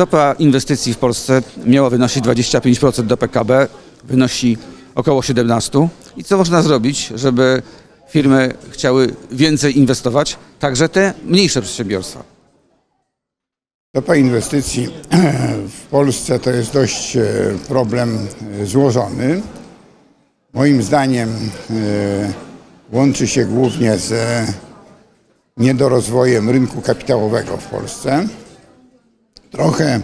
Stopa inwestycji w Polsce miała wynosić 25% do PKB, wynosi około 17%. I co można zrobić, żeby firmy chciały więcej inwestować, także te mniejsze przedsiębiorstwa? Stopa inwestycji w Polsce to jest dość e, problem e, złożony. Moim zdaniem e, łączy się głównie z niedorozwojem rynku kapitałowego w Polsce. Trochę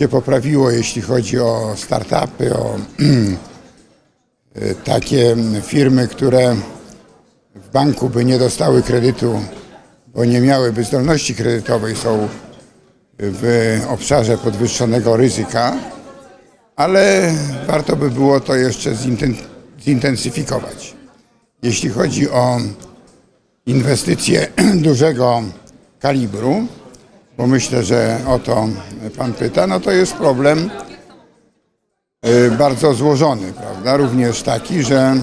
się poprawiło, jeśli chodzi o startupy, o e, takie firmy, które w banku by nie dostały kredytu, bo nie miałyby zdolności kredytowej, są w obszarze podwyższonego ryzyka, ale warto by było to jeszcze zinten- zintensyfikować. Jeśli chodzi o inwestycje dużego kalibru, bo myślę, że o to Pan pyta, no to jest problem y, bardzo złożony, prawda? Również taki, że y,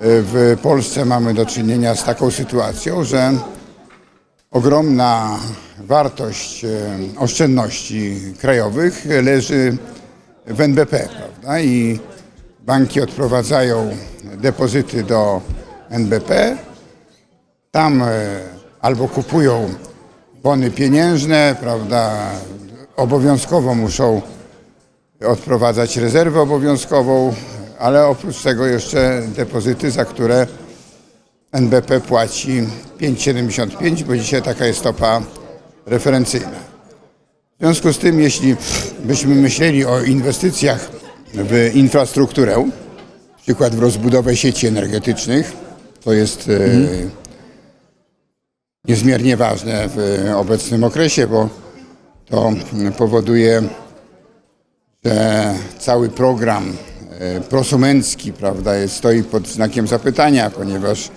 w Polsce mamy do czynienia z taką sytuacją, że ogromna wartość e, oszczędności krajowych leży w NBP, prawda? I banki odprowadzają depozyty do NBP, tam albo kupują bony pieniężne, prawda? Obowiązkowo muszą odprowadzać rezerwę obowiązkową, ale oprócz tego jeszcze depozyty, za które NBP płaci 5,75, bo dzisiaj taka jest stopa referencyjna. W związku z tym, jeśli byśmy myśleli o inwestycjach w infrastrukturę, przykład w rozbudowę sieci energetycznych, to jest e, niezmiernie ważne w obecnym okresie, bo to powoduje, że cały program e, prosumencki prawda, stoi pod znakiem zapytania, ponieważ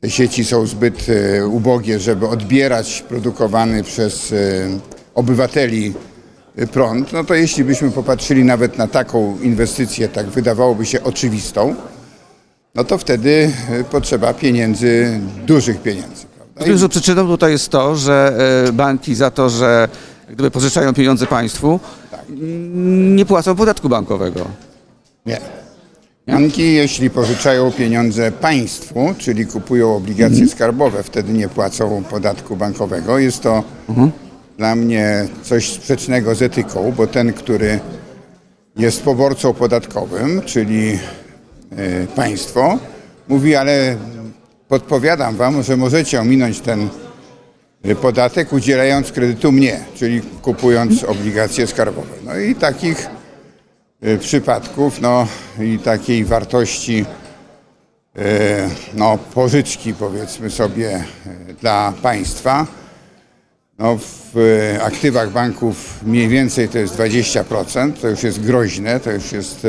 te sieci są zbyt e, ubogie, żeby odbierać produkowany przez e, obywateli e, prąd, no to jeśli byśmy popatrzyli nawet na taką inwestycję, tak wydawałoby się oczywistą, no to wtedy e, potrzeba pieniędzy, dużych pieniędzy. Rozumiem, że przyczyną tutaj jest to, że e, banki za to, że gdyby pożyczają pieniądze państwu, nie płacą podatku bankowego. Nie. Banki, jeśli pożyczają pieniądze państwu, czyli kupują obligacje skarbowe, wtedy nie płacą podatku bankowego. Jest to dla mnie coś sprzecznego z etyką, bo ten, który jest poborcą podatkowym, czyli e, państwo, mówi, ale podpowiadam wam, że możecie ominąć ten podatek udzielając kredytu mnie, czyli kupując obligacje skarbowe. No i takich e, przypadków, no i takiej wartości e, no, pożyczki powiedzmy sobie e, dla państwa. No, w aktywach banków mniej więcej to jest 20%, to już jest groźne, to już jest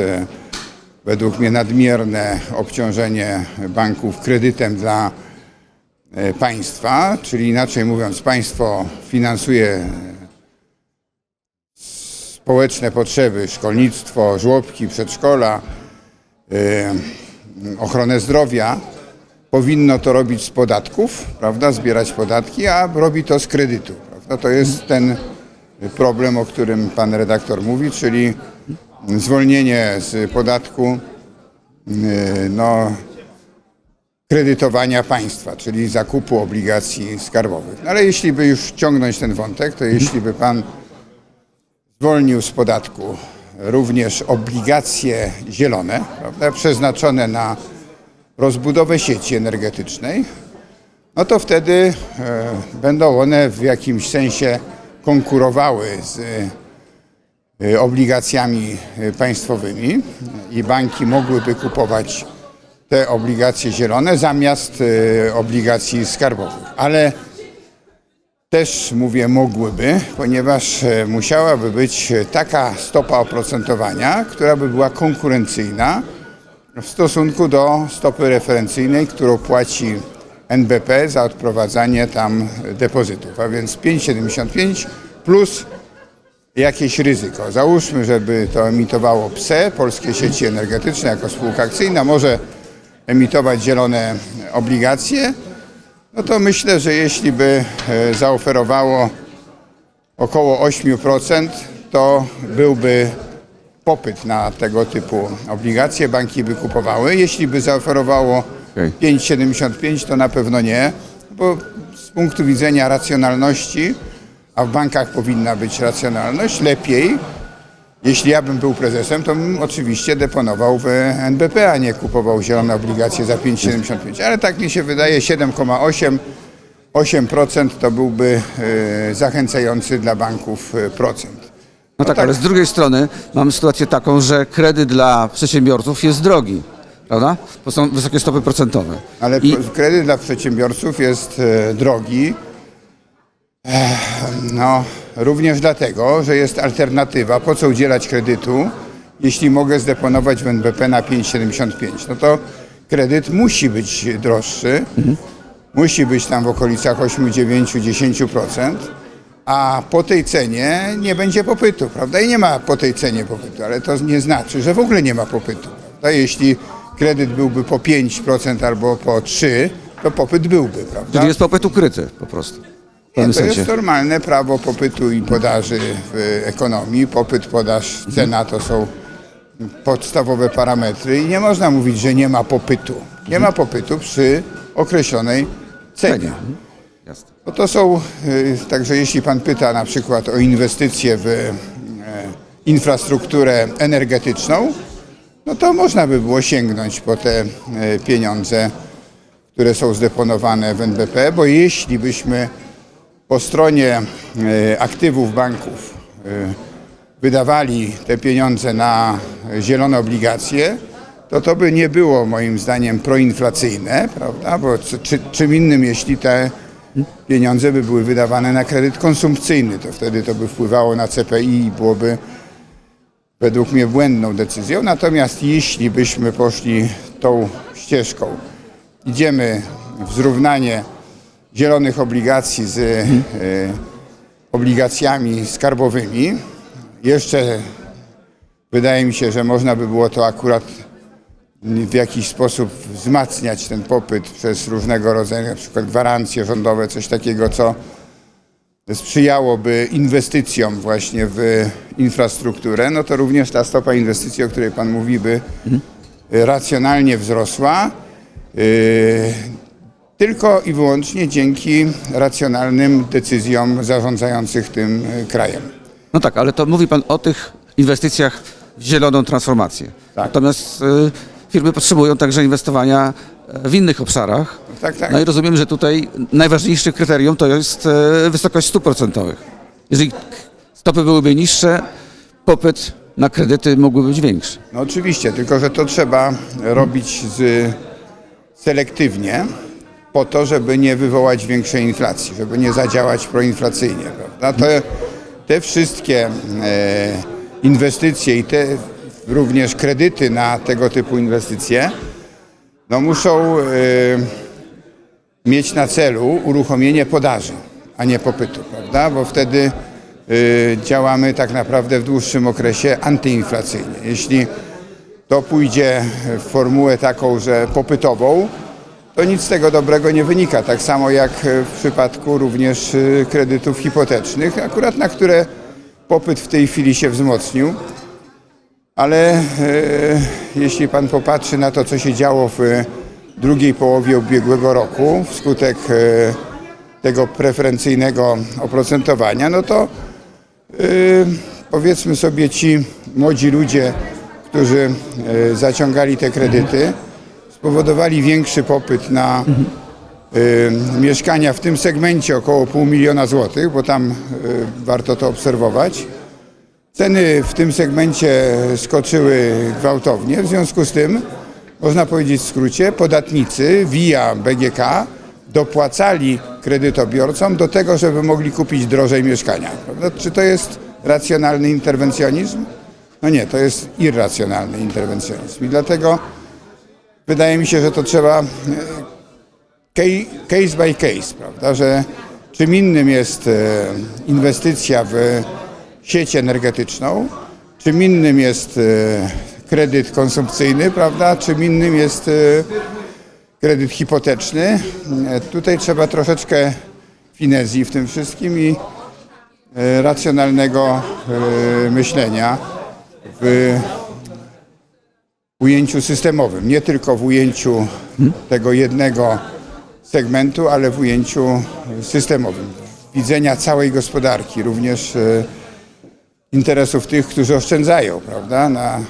według mnie nadmierne obciążenie banków kredytem dla e, państwa, czyli inaczej mówiąc państwo finansuje społeczne potrzeby, szkolnictwo, żłobki, przedszkola, y, ochronę zdrowia, powinno to robić z podatków, prawda, zbierać podatki, a robi to z kredytu. Prawda? To jest ten problem, o którym pan redaktor mówi, czyli zwolnienie z podatku y, no, kredytowania państwa, czyli zakupu obligacji skarbowych. No, ale jeśli by już ciągnąć ten wątek, to jeśli by pan zwolnił z podatku również obligacje zielone, prawda, przeznaczone na rozbudowę sieci energetycznej, no to wtedy e, będą one w jakimś sensie konkurowały z obligacjami e, państwowymi i banki mogłyby kupować te obligacje zielone zamiast e, obligacji skarbowych. Ale też mówię mogłyby, ponieważ e, musiałaby być e, taka stopa oprocentowania, która by była konkurencyjna w stosunku do stopy referencyjnej, którą płaci NBP za odprowadzanie tam depozytów, a więc 5,75 plus jakieś ryzyko. Załóżmy, żeby to emitowało PSE, Polskie Sieci Energetyczne jako spółka akcyjna, może emitować zielone obligacje, no to myślę, że jeśli by e, zaoferowało około 8%, to byłby popyt na tego typu obligacje, banki by kupowały. Jeśli by zaoferowało Okej. 5,75, to na pewno nie, bo z punktu widzenia racjonalności, a w bankach powinna być racjonalność, lepiej, jeśli ja bym był prezesem, to bym oczywiście deponował w NBP, a nie kupował zielone obligacje za 5,75. Ale tak mi się wydaje, 7,8 8% to byłby e, zachęcający dla banków e, procent. No tak, tak. ale z drugiej strony mamy sytuację taką, że kredyt dla przedsiębiorców jest drogi, prawda? Bo są wysokie stopy procentowe. Ale I, kredyt dla przedsiębiorców jest e, drogi. No, również dlatego, że jest alternatywa. Po co udzielać kredytu, jeśli mogę zdeponować w NBP na 5,75? No to kredyt musi być droższy. Musi być tam w okolicach 8, 9, 10%. A po tej cenie nie będzie popytu, prawda? I nie ma po tej cenie popytu, ale to nie znaczy, że w ogóle nie ma popytu. Prawda? Jeśli kredyt byłby po 5% albo po 3%, to popyt byłby, prawda? czyli jest popyt ukryty po prostu. Nie, to sensie. jest normalne prawo popytu i podaży w ekonomii. Popyt, podaż, cena to są podstawowe parametry i nie można mówić, że nie ma popytu. Nie ma popytu przy określonej cenie. No to są, y, także jeśli Pan pyta na przykład o inwestycje w e, infrastrukturę energetyczną, no to można by było sięgnąć po te e, pieniądze, które są zdeponowane w NBP, bo jeśli byśmy po stronie e, aktywów banków e, wydawali te pieniądze na zielone obligacje, to to by nie było moim zdaniem proinflacyjne, prawda? Bo czy, czym innym, jeśli te pieniądze by były wydawane na kredyt konsumpcyjny, to wtedy to by wpływało na CPI i byłoby według mnie błędną decyzją. Natomiast jeśli byśmy poszli tą ścieżką, idziemy w zrównanie zielonych obligacji z e, obligacjami skarbowymi, jeszcze wydaje mi się, że można by było to akurat w jakiś sposób wzmacniać ten popyt przez różnego rodzaju, na przykład gwarancje rządowe, coś takiego, co sprzyjałoby inwestycjom właśnie w infrastrukturę, no to również ta stopa inwestycji, o której Pan mówi, by y, racjonalnie wzrosła. Y, Tylko i wyłącznie dzięki racjonalnym decyzjom zarządzających tym y, krajem. No tak, ale to mówi Pan o tych inwestycjach w zieloną transformację. Tak. Natomiast y, firmy potrzebują także inwestowania e, w innych obszarach. Tak, tak. No i rozumiem, że tutaj najważniejsze kryterium to jest e, wysokość stóp procentowych. Jeżeli stopy byłyby niższe, popyt na kredyty mógłby być większy. No oczywiście, tylko że to trzeba robić z, selektywnie po to, żeby nie wywołać większej inflacji, żeby nie zadziałać proinflacyjnie. Prawda? Te, te wszystkie e, inwestycje i te również kredyty na tego typu inwestycje no muszą e, mieć na celu uruchomienie podaży, a nie popytu, prawda? Bo wtedy y, działamy tak naprawdę w dłuższym okresie antyinflacyjnie. Jeśli to pójdzie w formułę taką, że popytową, to nic z tego dobrego nie wynika. Tak samo jak w przypadku również y, kredytów hipotecznych, akurat na które popyt w tej chwili się wzmocnił. Ale e, jeśli pan popatrzy na to, co się działo w drugiej połowie ubiegłego roku wskutek e, tego preferencyjnego oprocentowania, no to e, powiedzmy sobie ci młodzi ludzie, którzy e, zaciągali te kredyty, spowodowali większy popyt na e, mieszkania w tym segmencie około pół miliona złotych, bo tam e, warto to obserwować. Ceny w tym segmencie skoczyły gwałtownie, w związku z tym, można powiedzieć w skrócie, podatnicy via BGK dopłacali kredytobiorcom do tego, żeby mogli kupić drożej mieszkania. Prawda? Czy to jest racjonalny interwencjonizm? No nie, to jest irracjonalny interwencjonizm. I dlatego wydaje mi się, że to trzeba e, ca- case by case, prawda, że czym innym jest e, inwestycja w sieć energetyczną, czym innym jest e, kredyt konsumpcyjny, prawda, czym innym jest kredyt hipoteczny. Tutaj trzeba troszeczkę finezji w tym wszystkim i racjonalnego myślenia w ujęciu systemowym, nie tylko w ujęciu tego jednego segmentu, ale w ujęciu systemowym. Widzenia całej gospodarki, również e, interesów tych, którzy oszczędzają, prawda? Na, e,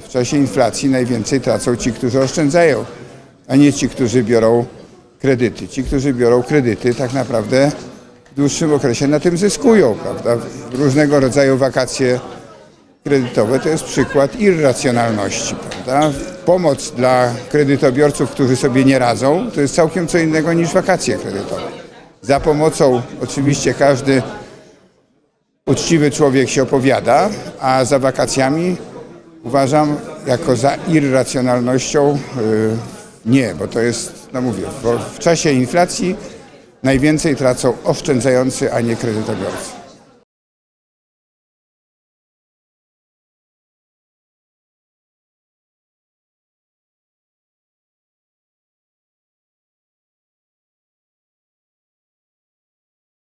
w czasie inflacji najwięcej tracą ci, którzy oszczędzają, a nie ci, którzy biorą kredyty. Ci, którzy biorą kredyty, tak naprawdę w dłuższym okresie na tym zyskują, prawda? Różnego rodzaju wakacje kredytowe to jest przykład irracjonalności, prawda? Pomoc dla kredytobiorców, którzy sobie nie radzą, to jest całkiem co innego niż wakacje kredytowe. Za pomocą oczywiście każdy uczciwy człowiek się opowiada, a za wakacjami uważam jako za irracjonalnością yy, nie, bo to jest, no mówię, w czasie inflacji najwięcej tracą oszczędzający, a nie kredytobiorcy.